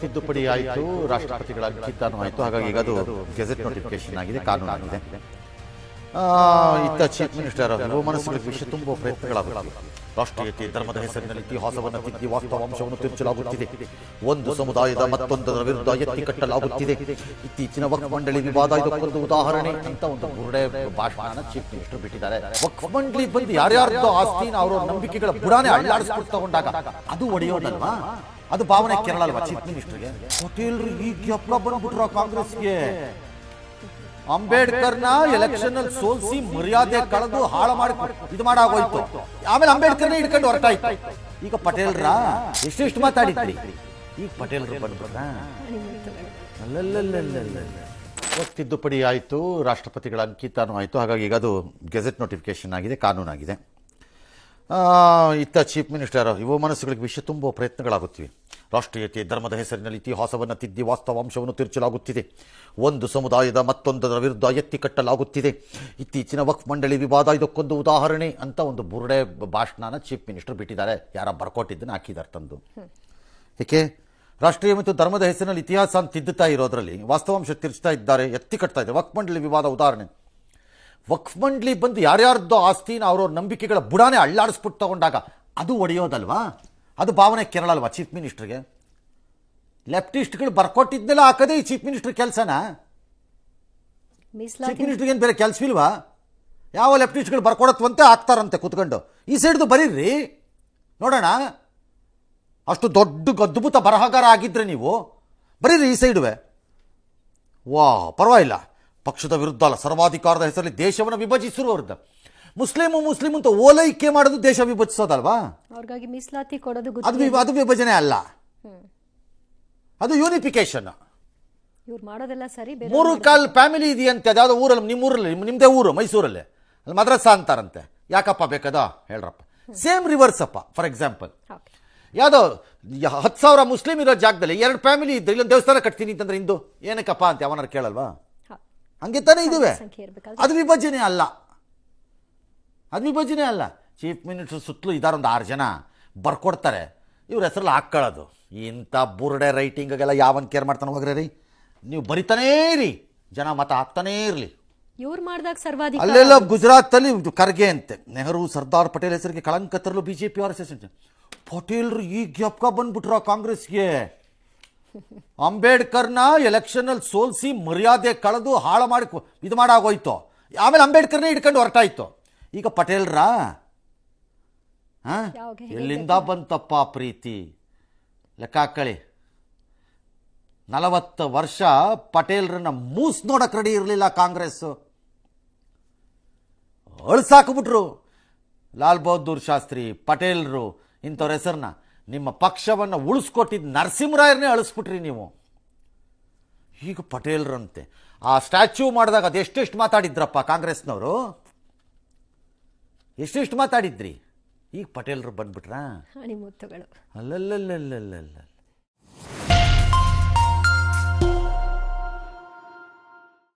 ತಿದ್ದುಪಡಿ ಆಯಿತು, ರಾಷ್ಟ್ರಪತಿಗಳ ಅಂಕಿತಾನೂ ಆಯಿತು. ಹಾಗಾಗಿ ಈಗ ಅದು ಗೆಜೆಟ್ ನೋಟಿಫಿಕೇಶನ್ ಆಗಿದೆ, ಕಾನೂನು ಆಗಿದೆ. ಇತ್ತ ಚೀಫ್ ಮಿನಿಸ್ಟರ್ ಯುವ ಮನಸ್ಸುಗಳಿಗೆ ವಿಷಯ ತುಂಬುವ ಪ್ರಯತ್ನಗಳಾಗುತ್ತಿವೆ. ರಾಷ್ಟ್ರೀಯತೆ ಧರ್ಮದ ಹೆಸರಿನಲ್ಲಿ ಇತಿಹಾಸವನ್ನು ತಿದ್ದಿ ವಾಸ್ತವಾಂಶವನ್ನು ತಿರುಚಲಾಗುತ್ತಿದೆ. ಒಂದು ಸಮುದಾಯದ ಮತ್ತೊಂದರ ವಿರುದ್ಧ ಎತ್ತಿ ಕಟ್ಟಲಾಗುತ್ತಿದೆ. ಇತ್ತೀಚಿನ ವಕ್ಫ್ ಮಂಡಳಿ ವಿವಾದ ಇದಕ್ಕೊಂದು ಉದಾಹರಣೆ ಅಂತ ಒಂದು ಬುರುಡೆ ಭಾಷಣ ಚೀಫ್ ಮಿನಿಸ್ಟರ್ ಬಿಟ್ಟಿದ್ದಾರೆ. ವಕ್ಫ್ ಮಂಡಳಿ ಬಂದು ಯಾರ್ಯಾರ್ದೋ ಆಸ್ತಿನ ಅವರ ನಂಬಿಕೆಗಳ ಬುಡಾನೆ ಅಳ್ಳಾಡಿಸ್ಬಿಟ್ಟು ತಗೊಂಡಾಗ ಅದು ಒಡೆಯೋದಲ್ವಾ? ಅದು ಭಾವನೆ ಕೇರಳ ಅಲ್ವಾ ಚೀಫ್ ಮಿನಿಸ್ಟರ್ಗೆ ಹೋಟೆಲ್ರು ಬಂದ್ಬಿಟ್ರ ಕಾಂಗ್ರೆಸ್ಗೆ. ಅಂಬೇಡ್ಕರ್ನ ಎಲೆಕ್ಷನ್ ಅಲ್ಲಿ ಸೋಲ್ಸಿ ಮರ್ಯಾದೆ ಕಳೆದು ಹಾಳು ಮಾಡಿ ಇದು ಮಾಡಾಗೋಯ್ತು. ಆಮೇಲೆ ಅಂಬೇಡ್ಕರ್ನ ಹಿಡ್ಕೊಂಡು ಹೊರಟಾಯ್ತು ಈಗ ಪಟೇಲ್ರ ಎಷ್ಟೆಷ್ಟು ಮಾತಾಡಿದ್ರಿ? ಈಗ ಪಟೇಲ್ರು ಬಂದ್ಬಿಟ್ರ? ತಿದ್ದುಪಡಿ ಆಯಿತು ರಾಷ್ಟ್ರಪತಿಗಳ ಅಂಕಿತನೂ ಆಯಿತು. ಹಾಗಾಗಿ ಈಗ ಅದು ಗೆಜೆಟ್ ನೋಟಿಫಿಕೇಶನ್ ಆಗಿದೆ ಕಾನೂನಾಗಿದೆ. ಇತ್ತ ಚೀಫ್ ಮಿನಿಸ್ಟರ್ ಯುವ ಮನಸ್ಸುಗಳಿಗೆ ವಿಷಯ ತುಂಬುವ ಪ್ರಯತ್ನಗಳಾಗುತ್ತಿವೆ. ರಾಷ್ಟ್ರೀಯತೆ ಧರ್ಮದ ಹೆಸರಿನಲ್ಲಿ ಇತಿಹಾಸವನ್ನು ತಿದ್ದಿ ವಾಸ್ತವಾಂಶವನ್ನು ತಿರುಚಲಾಗುತ್ತಿದೆ. ಒಂದು ಸಮುದಾಯದ ಮತ್ತೊಂದರ ವಿರುದ್ಧ ಎತ್ತಿ ಕಟ್ಟಲಾಗುತ್ತಿದೆ. ಇತ್ತೀಚಿನ ವಕ್ಫ್ ಮಂಡಳಿ ವಿವಾದ ಇದಕ್ಕೊಂದು ಉದಾಹರಣೆ ಅಂತ ಒಂದು ಬುರುಡೆ ಭಾಷಣನ ಚೀಫ್ ಮಿನಿಸ್ಟರ್ ಬಿಟ್ಟಿದ್ದಾರೆ. ಯಾರ ಬರ್ಕೊಟ್ಟಿದ್ದನ್ನು ಹಾಕಿದ್ದಾರೆ ತಂದು. ಏಕೆ? ರಾಷ್ಟ್ರೀಯ ಮತ್ತು ಧರ್ಮದ ಹೆಸರಿನಲ್ಲಿ ಇತಿಹಾಸ ಅಂತ ತಿದ್ದುತ್ತಾ ಇರೋದರಲ್ಲಿ ವಾಸ್ತವಾಂಶ ತಿರುಚ್ತಾ ಇದ್ದಾರೆ, ಎತ್ತಿ ಕಟ್ತಾ ಇದೆ ವಕ್ಫ್ ಮಂಡಳಿ ವಿವಾದ ಉದಾಹರಣೆ. ವಕ್ಫ್ ಮಂಡಳಿ ಬಂದು ಯಾರ್ಯಾರ್ದೋ ಆಸ್ತಿನ ಅವ್ರವ್ರ ನಂಬಿಕೆಗಳ ಬುಡಾನೆ ಅಳ್ಳಾಡಿಸ್ಬಿಟ್ಟು ತಗೊಂಡಾಗ ಅದು ಒಡೆಯೋದಲ್ವಾ? ಅದು ಭಾವನೆ ಕೇರಳ ಅಲ್ವಾ ಚೀಫ್ ಮಿನಿಸ್ಟ್ರಿಗೆ? ಲೆಫ್ಟಿಸ್ಟ್ಗಳು ಬರ್ಕೊಟ್ಟಿದ್ದೆಲ್ಲ ಹಾಕದೇ ಈ ಚೀಫ್ ಮಿನಿಸ್ಟ್ರ್ ಕೆಲಸನ? ಚೀಫ್ ಮಿನಿಸ್ಟ್ರಿಗೆ ಏನು ಬೇರೆ ಕೆಲಸವಿಲ್ವಾ? ಯಾವ ಲೆಫ್ಟಿಸ್ಟ್ಗಳು ಬರ್ಕೊಡತ್ವಂತೆ ಹಾಕ್ತಾರಂತೆ ಕುತ್ಕೊಂಡು? ಈ ಸೈಡ್ದು ಬರೀರಿ. ನೋಡೋಣ. ಅಷ್ಟು ದೊಡ್ಡ ಅದ್ಭುತ ಬರಹಗಾರ ಆಗಿದ್ರೆ ನೀವು. ಬರೀರಿ ಈ ಸೈಡುವೆ. ವಾ ಪರವಾಗಿಲ್ಲ. ಪಕ್ಷದ ವಿರುದ್ಧ ಅಲ್ಲ ಸರ್ವಾಧಿಕಾರದ ಹೆಸರಲ್ಲಿ ದೇಶವನ್ನು ವಿಭಜಿಸಿರುವವ್ರದ್ದು ಮುಸ್ಲಿಮು ಮುಸ್ಲಿಮ್ ಅಂತ ಓಲೈಕೆ ಮಾಡೋದು ದೇಶ ವಿಭಜಿಸೋದಲ್ವಾ? ಅವ್ರಿಗಾಗಿ ಮೀಸಲಾತಿ ಕೊಡೋದು ಅದು ವಿ- ಅದು ವಿಭಜನೆ ಅಲ್ಲ. ಅದು ಯೂನಿಫಿಕೇಶನ್ ಇವ್ರು ಮಾಡೋದೆಲ್ಲ ಸರಿ ಬೇರೆ ಮೂರು ಕಾಲ್ ಫ್ಯಾಮಿಲಿ ಇದೆಯಂತೆ ಅದ್ಯಾವುದೋ ಊರಲ್ಲಿ ನಿಮ್ಮ ಊರಲ್ಲಿ ನಿಮ್ದೇ ನಿಮ್ಮದೇ ಊರು ಮೈಸೂರಲ್ಲಿ. ಅಲ್ಲಿ ಮದ್ರಸ ಅಂತಾರಂತೆ. ಯಾಕಪ್ಪ ಬೇಕದ? ಹೇಳ್ರಪ್ಪ. ಸೇಮ್ ರಿವರ್ಸ್ ಅಪ್ಪ ಫಾರ್ ಎಕ್ಸಾಂಪಲ್ ಓಕೆ ಯಾವುದೋ ಹತ್ತು ಸಾವಿರ ಮುಸ್ಲಿಮ್ ಇರೋ ಜಾಗದಲ್ಲಿ ಎರಡು ಫ್ಯಾಮಿಲಿ ಇದ್ರೆ ಇಲ್ಲೊಂದು ದೇವಸ್ಥಾನ ಕಟ್ತೀನಿ ಅಂತಂದ್ರೆ ಇಂದು ಏನಕ್ಕಪ್ಪ ಅಂತ ಯಾವನಾರು ಕೇಳಲ್ವಾ? ಹಂಗೆ ತಾನೇ ಇದುವೆ. ಸಂಖ್ಯೆ ಇರ್ಬೇಕಾದ್ರೆ ಅದು ವಿಭಜನೆ ಅಲ್ಲ. ಅದು ವಿಭಜನೆ ಅಲ್ಲ. ಚೀಫ್ ಮಿನಿಸ್ಟರ್ ಸುತ್ತಲೂ ಇದಾರೊಂದು ಆರು ಜನ ಬರ್ಕೊಡ್ತಾರೆ. ಇವ್ರ ಹೆಸರಲ್ಲಿ ಹಾಕ್ಕೊಳ್ಳೋದು. ಇಂಥ ಬುರ್ಡೆ ರೈಟಿಂಗಾಗೆಲ್ಲ ಯಾವನ್ ಕೇರ್ ಮಾಡ್ತಾನೆ ಹೋಗ್ರೆ ರೀ ನೀವು ಬರಿತಾನೇ ಇರಿ. ಜನ ಮತ ಹಾಕ್ತಾನೇ ಇರಲಿ. ಇವ್ರು ಮಾಡಿದಾಗ ಸರ್ವಾಧಿಕ ಅಲ್ಲೆಲ್ಲ ಗುಜರಾತಲ್ಲಿ ಖರ್ಗೆ ಅಂತೆ. ನೆಹರು ಸರ್ದಾರ್ ಪಟೇಲ್ ಹೆಸರಿಗೆ ಕಳಂಕ ತರಲು B J P R S S ಪಟೇಲ್ರು ಈಗ ಗ್ಯಾಪ್ಕ ಬಂದ್ಬಿಟ್ರ ಕಾಂಗ್ರೆಸ್ಗೆ. ಅಂಬೇಡ್ಕರ್ನ ಎಲೆಕ್ಷನಲ್ಲಿ ಸೋಲ್ಸಿ ಮರ್ಯಾದೆ ಕಳೆದು ಹಾಳು ಮಾಡಿ ಇದು ಮಾಡಾಗೋಯ್ತು. ಆಮೇಲೆ ಅಂಬೇಡ್ಕರ್ನೇ ಹಿಡ್ಕೊಂಡು ಹೊರಟಾಯ್ತು. ಈಗ ಪಟೇಲ್ರಾ? ಹಾಂ? ಎಲ್ಲಿಂದ ಬಂತಪ್ಪ ಪ್ರೀತಿ? ಲೆಕ್ಕ ಹಾಕಳಿ ನಲವತ್ತು ವರ್ಷ ಪಟೇಲ್ರನ್ನ ಮೂಸ್ ನೋಡಕ್ ರೆಡಿ ಇರಲಿಲ್ಲ ಕಾಂಗ್ರೆಸ್. ಅಳ್ಸಾಕ್ಬಿಟ್ರು. ಲಾಲ್ ಬಹದ್ದೂರ್ ಶಾಸ್ತ್ರಿ ಪಟೇಲ್ರು ಇಂಥವ್ರ ಹೆಸರನ್ನ ನಿಮ್ಮ ಪಕ್ಷವನ್ನು ಉಳಿಸ್ಕೊಟ್ಟಿದ್ದ ನರಸಿಂಹರಾಯರನ್ನೇ ಅಳಿಸ್ಬಿಟ್ರಿ ನೀವು. ಈಗ ಪಟೇಲ್ರಂತೆ. ಆ ಸ್ಟ್ಯಾಚ್ಯೂ ಮಾಡಿದಾಗ ಅದೆಷ್ಟೆಷ್ಟು ಮಾತಾಡಿದ್ರಪ್ಪ ಕಾಂಗ್ರೆಸ್ನವರು? ಎಷ್ಟೆಷ್ಟು ಮಾತಾಡಿದ್ರಿ? ಈಗ ಪಟೇಲ್ರು ಬಂದ್ಬಿಟ್ರಾ? ಅಣಿಮುತ್ತುಗಳು ಅಲ್ಲಲ್ಲಲ್ಲಲ್ಲಲ್ಲ